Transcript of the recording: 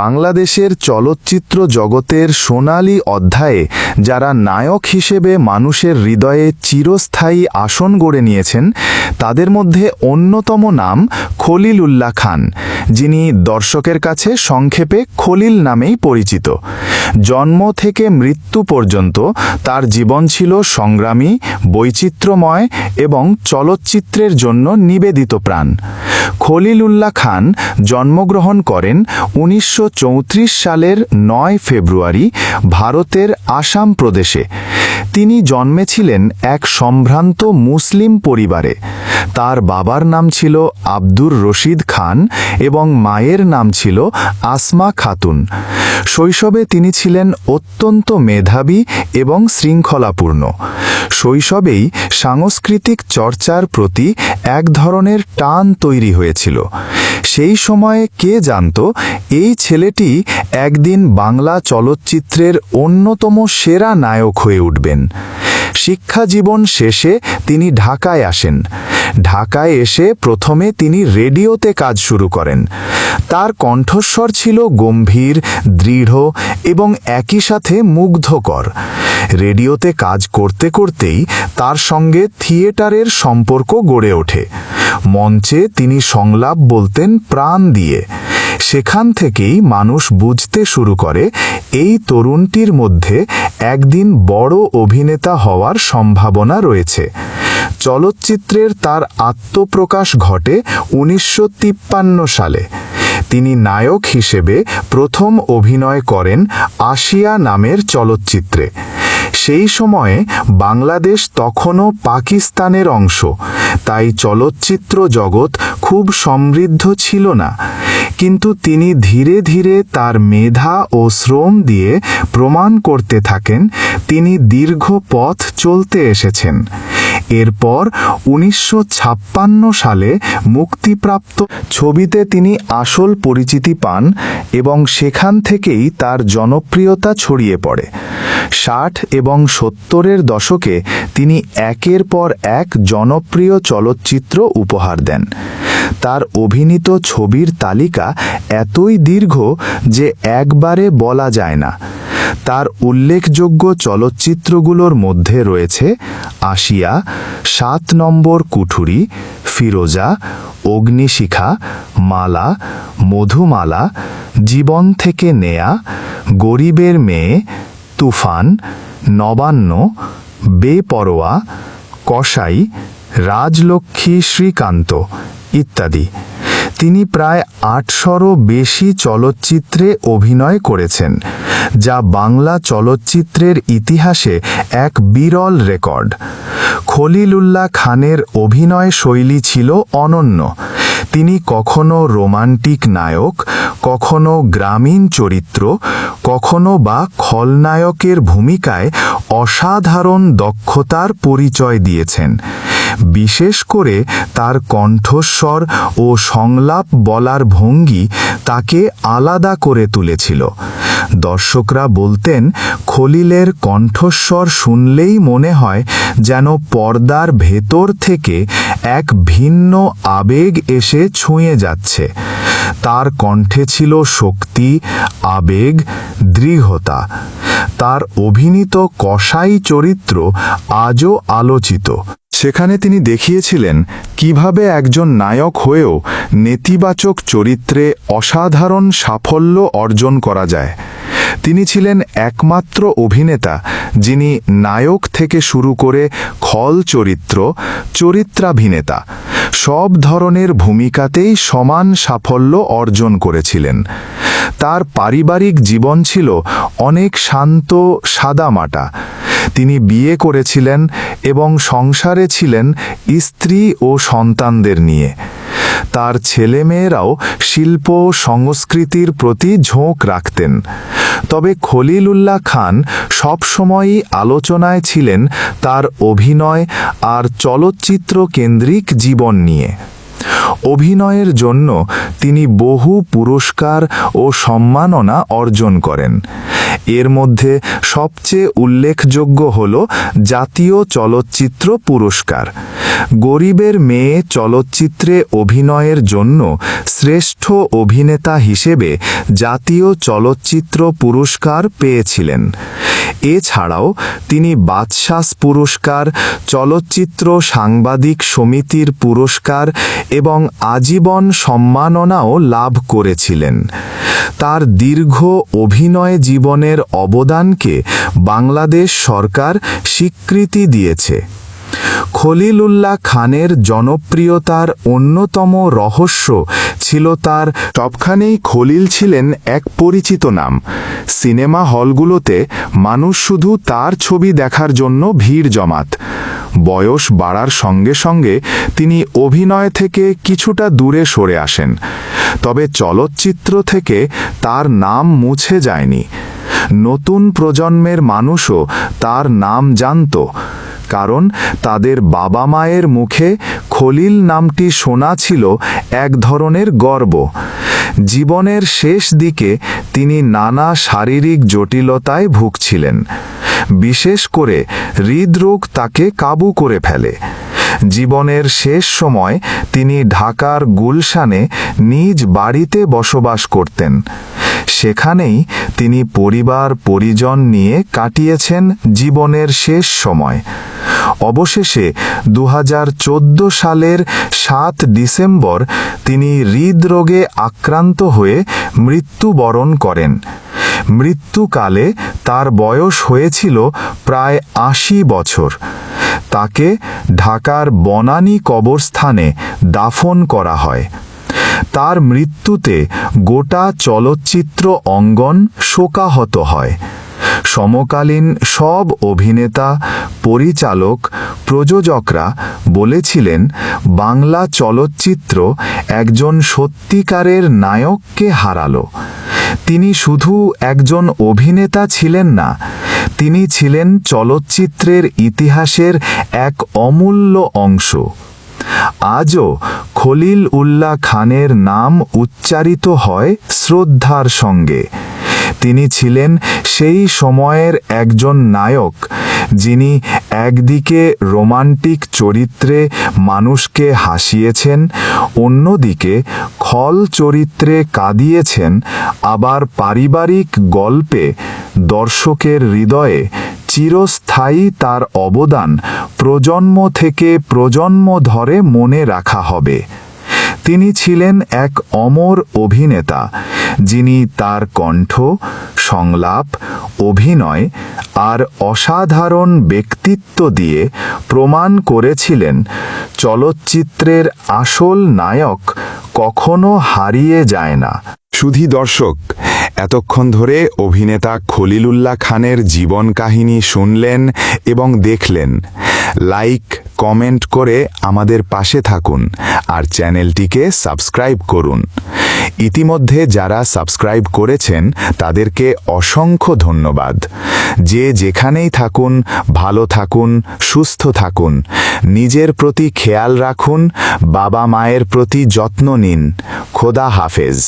বাংলাদেশের চলচ্চিত্র জগতের সোনালী অধ্যায়ে যারা নায়ক হিসেবে মানুষের হৃদয়ে চিরস্থায়ী আসন গড়ে নিয়েছেন, তাদের মধ্যে অন্যতম নাম খলিল খান, যিনি দর্শকের কাছে সংক্ষেপে খলিল নামেই পরিচিত। জন্ম থেকে মৃত্যু পর্যন্ত তার জীবন ছিল সংগ্রামী, বৈচিত্র্যময় এবং চলচ্চিত্রের জন্য নিবেদিত প্রাণ। খলিল উল্লাহ খান জন্মগ্রহণ করেন উনিশশো চৌত্রিশ সালের নয় ফেব্রুয়ারি ভারতের আসাম প্রদেশে। তিনি জন্মেছিলেন এক সম্ভ্রান্ত মুসলিম পরিবারে। তার বাবার নাম ছিল আব্দুর রশিদ খান এবং মায়ের নাম ছিল আসমা খাতুন। শৈশবে তিনি ছিলেন অত্যন্ত মেধাবী এবং শৃঙ্খলাপূর্ণ। শৈশবেই সাংস্কৃতিক চর্চার প্রতি এক ধরনের টান তৈরি হয়েছিল। সেই সময়ে কে জানত, এই ছেলেটি একদিন বাংলা চলচ্চিত্রের অন্যতম সেরা নায়ক হয়ে উঠবেন। শিক্ষা জীবন শেষে তিনি ঢাকায় আসেন। ঢাকায় এসে প্রথমে তিনি রেডিওতে কাজ শুরু করেন। তার কণ্ঠস্বর ছিল গম্ভীর, দৃঢ় এবং একই সাথে মুগ্ধকর। রেডিওতে কাজ করতে করতেই তার সঙ্গে থিয়েটারের সম্পর্ক গড়ে ওঠে। মঞ্চে তিনি সংলাপ বলতেন প্রাণ দিয়ে। সেখান থেকেই মানুষ বুঝতে শুরু করে, এই তরুণটির মধ্যে একদিন বড় অভিনেতা হওয়ার সম্ভাবনা রয়েছে। চলচ্চিত্রের তার আত্মপ্রকাশ ঘটে উনিশশো তিপ্পান্ন সালে। তিনি নায়ক হিসেবে প্রথম অভিনয় করেন আশিয়া নামের চলচ্চিত্রে। সেই সময়ে বাংলাদেশ তখনও পাকিস্তানের অংশ, তাই চলচ্চিত্র জগৎ খুব সমৃদ্ধ ছিল না। কিন্তু তিনি ধীরে ধীরে তার মেধা ও শ্রম দিয়ে প্রমাণ করতে থাকেন, তিনি দীর্ঘ পথ চলতে এসেছেন। এরপর উনিশশো ছাপ্পান্ন সালে মুক্তিপ্রাপ্ত ছবিতে তিনি আসল পরিচিতি পান এবং সেখান থেকেই তার জনপ্রিয়তা ছড়িয়ে পড়ে। ষাট এবং সত্তরের দশকে তিনি একের পর এক জনপ্রিয় চলচ্চিত্র উপহার দেন। তার অভিনীত ছবির তালিকা এতই দীর্ঘ যে একবারে বলা যায় না। তার উল্লেখযোগ্য চলচ্চিত্রগুলোর মধ্যে রয়েছে আশিয়া সাত নম্বর কুঠুরি, ফিরোজা, অগ্নিশিখা, মালা, মধুমালা, জীবন থেকে নেয়া, গরিবের মেয়ে, তুফান, নবান্ন, বেপরোয়া, কসাই, রাজলক্ষ্মী শ্রীকান্ত ইত্যাদি। তিনি প্রায় আটশোরও বেশি চলচ্চিত্রে অভিনয় করেছেন, যা বাংলা চলচ্চিত্রের ইতিহাসে এক বিরল রেকর্ড। খলিলুল্লাহ খানের অভিনয় শৈলী ছিল অনন্য। তিনি কখনো রোমান্টিক নায়ক, কখনো গ্রামীণ চরিত্র, কখনো বা খলনায়কের ভূমিকায় অসাধারণ দক্ষতার পরিচয় দিয়েছেন। বিশেষ করে তার কণ্ঠস্বর ও সংলাপ বলার ভঙ্গি তাকে আলাদা করে তুলেছিল। দর্শকরা বলতেন, খলিলের কণ্ঠস্বর শুনলেই মনে হয় যেন পর্দার ভেতর থেকে এক ভিন্ন আবেগ এসে ছুঁয়ে যাচ্ছে। তার কণ্ঠে ছিল শক্তি, আবেগ, দৃঢ়তা। তার অভিনীত কসাই চরিত্র আজও আলোচিত। সেখানে তিনি দেখিয়েছিলেন কীভাবে একজন নায়ক হয়েও নেতিবাচক চরিত্রে অসাধারণ সাফল্য অর্জন করা যায়। তিনি ছিলেন একমাত্র অভিনেতা যিনি নায়ক থেকে শুরু করে খল চরিত্র, চরিত্রাভিনেতা, সব ধরনের ভূমিকাতেই সমান সাফল্য অর্জন করেছিলেন। তার পারিবারিক জীবন ছিল অনেক শান্ত, সাদামাটা। তিনি বিয়ে করেছিলেন এবং সংসারে ছিলেন স্ত্রী ও সন্তানদের নিয়ে। তার ছেলেমেয়েরাও শিল্প সংস্কৃতির প্রতি ঝোঁক রাখতেন। তবে খলিলুল্লাহ খান সবসময়ই আলোচনায় ছিলেন তার অভিনয় আর চলচ্চিত্র কেন্দ্রিক জীবন নিয়ে। অভিনয়ের জন্য তিনি বহু পুরস্কার ও সম্মাননা অর্জন করেন। এর মধ্যে সবচেয়ে উল্লেখযোগ্য হল জাতীয় চলচ্চিত্র পুরস্কার। গরিবের মেয়ে চলচ্চিত্রে অভিনয়ের জন্য শ্রেষ্ঠ অভিনেতা হিসেবে জাতীয় চলচ্চিত্র পুরস্কার পেয়েছিলেন। এছাড়াও তিনি বাদশাস পুরস্কার, চলচ্চিত্র সাংবাদিক সমিতির পুরস্কার এবং আজীবন সম্মাননাও লাভ করেছিলেন। তার দীর্ঘ অভিনয় জীবনের অবদানকে বাংলাদেশ সরকার স্বীকৃতি দিয়েছে। খলিলুল্লাহ খানের জনপ্রিয়তার অন্যতম রহস্য ছিল তার সবখানেই খলিল ছিলেন এক পরিচিত নাম। সিনেমা হলগুলোতে মানুষ শুধু তার ছবি দেখার জন্য ভিড় জমাত। বয়স বাড়ার সঙ্গে সঙ্গে তিনি অভিনয় থেকে কিছুটা দূরে সরে আসেন। তবে চলচ্চিত্র থেকে তার নাম মুছে যায়নি। নতুন প্রজন্মের মানুষও তার নাম জানত। কারণ তাদের বাবা মায়ের মুখে খলিল নামটি শোনা ছিল এক ধরনের গর্ব। জীবনের শেষ দিকে তিনি নানা শারীরিক জটিলতায় ভুগছিলেন। বিশেষ করে হৃদরোগ তাকে কাবু করে ফেলে। জীবনের শেষ সময় তিনি ঢাকার গুলশানে নিজ বাড়িতে বসবাস করতেন। সেখানেই তিনি পরিবার, পরিজন নিয়ে কাটিয়েছেন জীবনের শেষ সময়। অবশেষে দু হাজার চোদ্দ সালের সাত ডিসেম্বর তিনি হৃদরোগে আক্রান্ত হয়ে মৃত্যুবরণ করেন। মৃত্যুকালে তার বয়স হয়েছিল প্রায় আশি বছর। তাকে ঢাকার বনানী কবরস্থানে দাফন করা হয়। তার মৃত্যুতে গোটা চলচ্চিত্র অঙ্গন শোকাহত হয়। সমকালীন সব অভিনেতা, পরিচালক, প্রযোজকরা বলেছিলেন, বাংলা চলচ্চিত্র একজন সত্যিকারের নায়ককে হারালো। তিনি শুধু একজন অভিনেতা ছিলেন না, তিনি ছিলেন চলচ্চিত্রের ইতিহাসের এক অমূল্য অংশ। আজও খলিল উল্লাহ খানের নাম উচ্চারিত হয় শ্রদ্ধার সঙ্গে। তিনি ছিলেন সেই সময়ের একজন নায়ক, যিনি একদিকে রোমান্টিক চরিত্রে মানুষকে হাসিয়েছেন, অন্যদিকে খল চরিত্রে কাঁদিয়েছেন, আবার পারিবারিক গল্পে দর্শকের হৃদয়ে চিরস্থায়ী তার অবদান প্রজন্ম থেকে প্রজন্ম ধরে মনে রাখা হবে। তিনি ছিলেন এক অমর অভিনেতা, যিনি তার কণ্ঠ, সংলাপ, অভিনয় আর অসাধারণ ব্যক্তিত্ব দিয়ে প্রমাণ করেছিলেন চলচ্চিত্রের আসল নায়ক কখনো হারিয়ে যায় না। সুধী দর্শক এতক্ষণ ধরে অভিনেতা খলিলুল্লাহ খানের জীবন কাহিনী শুনলেন এবং দেখলেন। লাইক, কমেন্ট করে আমাদের পাশে থাকুন আর চ্যানেলটিকে সাবস্ক্রাইব করুন। ইতিমধ্যে যারা সাবস্ক্রাইব করেছেন, তাদেরকে অসংখ্য ধন্যবাদ। যে যেখানেই থাকুন, ভালো থাকুন, সুস্থ থাকুন, নিজের প্রতি খেয়াল রাখুন, বাবা মায়ের প্রতি যত্ন নিন। খোদা হাফেজ।